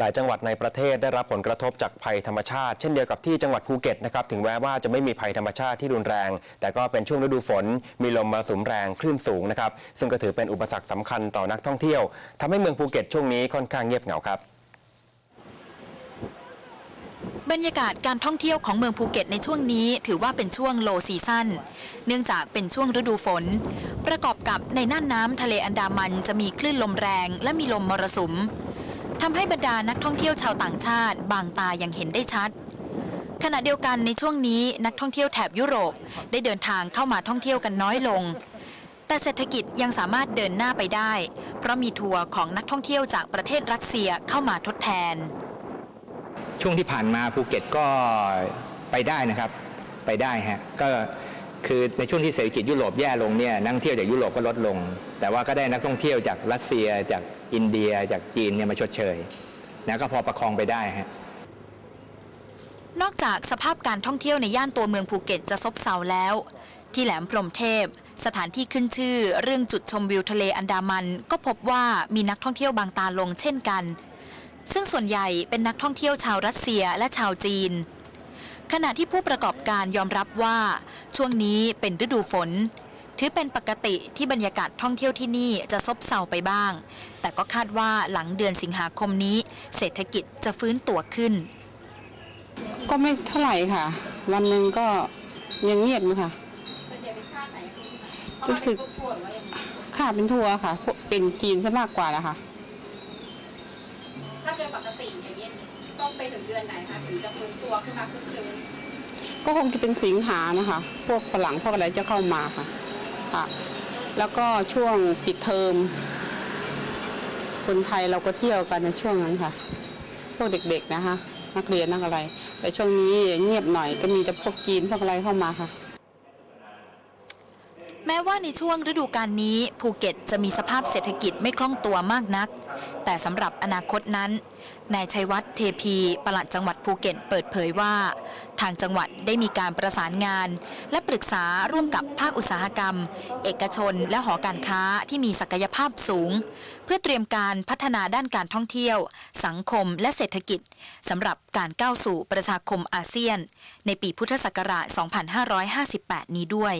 หลายจังหวัดในประเทศได้รับผลกระทบจากภัยธรรมชาติ เช่นเดียวกับที่จังหวัดภูเก็ตนะครับถึงแม้ว่าจะไม่มีภัยธรรมชาติที่รุนแรง แต่ก็เป็นช่วงฤดูฝน มีลมมรสุมแรงคลื่นสูงนะครับซึ่งก็ถือเป็นอุปสรรคสำคัญต่อนักท่องเที่ยวทำให้เมืองภูเก็ตช่วงนี้ค่อนข้างเงียบเหงาครับบรรยากาศการท่องเที่ยวของเมืองภูเก็ตในช่วงนี้ถือว่าเป็นช่วงโลซีซั่น เนื่องจากเป็นช่วงฤดูฝน ประกอบกับในน่านน้ำทะเลอันดามันจะมีคลื่นลมแรงและมีลมมรสุม ทำให้บรรดานักท่องเที่ยวชาวต่างชาติ บางตายังเห็นได้ชัด ขณะเดียวกันในช่วงนี้นักท่องเที่ยวแถบยุโรปได้เดินทางเข้ามาท่องเที่ยวกันน้อยลง แต่เศรษฐกิจยังสามารถเดินหน้าไปได้ เพราะมีทัวร์ของนักท่องเที่ยวจากประเทศรัสเซียเข้ามาทดแทน ช่วงที่ผ่านมาภูเก็ตก็ไปได้นะครับ ไปได้ฮะก็ คือในช่วงที่เศรษฐกิจยุโรปแย่ลงเนี่ยนักท่องเที่ยวจากยุโรปก็ลดลง แต่ว่าก็ได้นักท่องเที่ยวจากรัสเซียจากอินเดียจากจีนเนี่ยมาชดเชยนะก็พอประคองไปได้ฮะนอกจากสภาพการท่องเที่ยวในย่านตัวเมืองภูเก็ตจะซบเซาแล้ว ที่แหลมพรหมเทพ สถานที่ขึ้นชื่อ เรื่องจุดชมวิวทะเลอันดามัน ก็พบว่ามีนักท่องเที่ยวบางตาลงเช่นกัน ซึ่งส่วนใหญ่เป็นนักท่องเที่ยวชาวรัสเซียและชาวจีน ขณะที่ผู้ประกอบการยอมรับว่า ช่วงนี้เป็นฤดูฝน ถือเป็นปกติที่บรรยากาศท่องเที่ยวที่นี่จะซบเซาไปบ้าง แต่ก็คาดว่าหลังเดือนสิงหาคมนี้ เศรษฐกิจจะฟื้นตัวขึ้น ก็ไม่เท่าไหร่ค่ะ วันหนึ่งก็ยังเงียบอยู่ค่ะรู้สึกค่ะเป็นทัวร์ค่ะพวกเป็นจีนซะมากกว่าแล้วค่ะถ้าโดยปกติอย่างเงี้ย ต้องไปถึงเดือนไหนคะถึงจะฟื้นตัวขึ้นมาคึกคืนก็คงจะเป็นสิงหานะคะ พวกฝรั่งพวกอะไรจะเข้ามาค่ะค่ะ แล้วก็ช่วงปิดเทอม คนไทยเราก็เที่ยวกันในช่วงนั้นค่ะ พวกเด็กๆนะคะ นักเรียนนักอะไร แต่ช่วงนี้เงียบหน่อยก็มีแต่พวกจีนพวกอะไรเข้ามาค่ะ แม้ว่าในช่วงฤดูกาลนี้ภูเก็ตจะมีสภาพเศรษฐกิจไม่คล่องตัวมากนัก แต่สำหรับอนาคตนั้น นายชัยวัฒน์เทพีปลัดจังหวัดภูเก็ตเปิดเผยว่า ทางจังหวัดได้มีการประสานงาน และปรึกษาร่วมกับภาคอุตสาหกรรม เอกชนและหอการค้าที่มีศักยภาพสูง เพื่อเตรียมการพัฒนาด้านการท่องเที่ยว สังคมและเศรษฐกิจสำหรับการก้าวสู่ประชาคมอาเซียน ในปีพุทธศักราช 2558 นี้ด้วย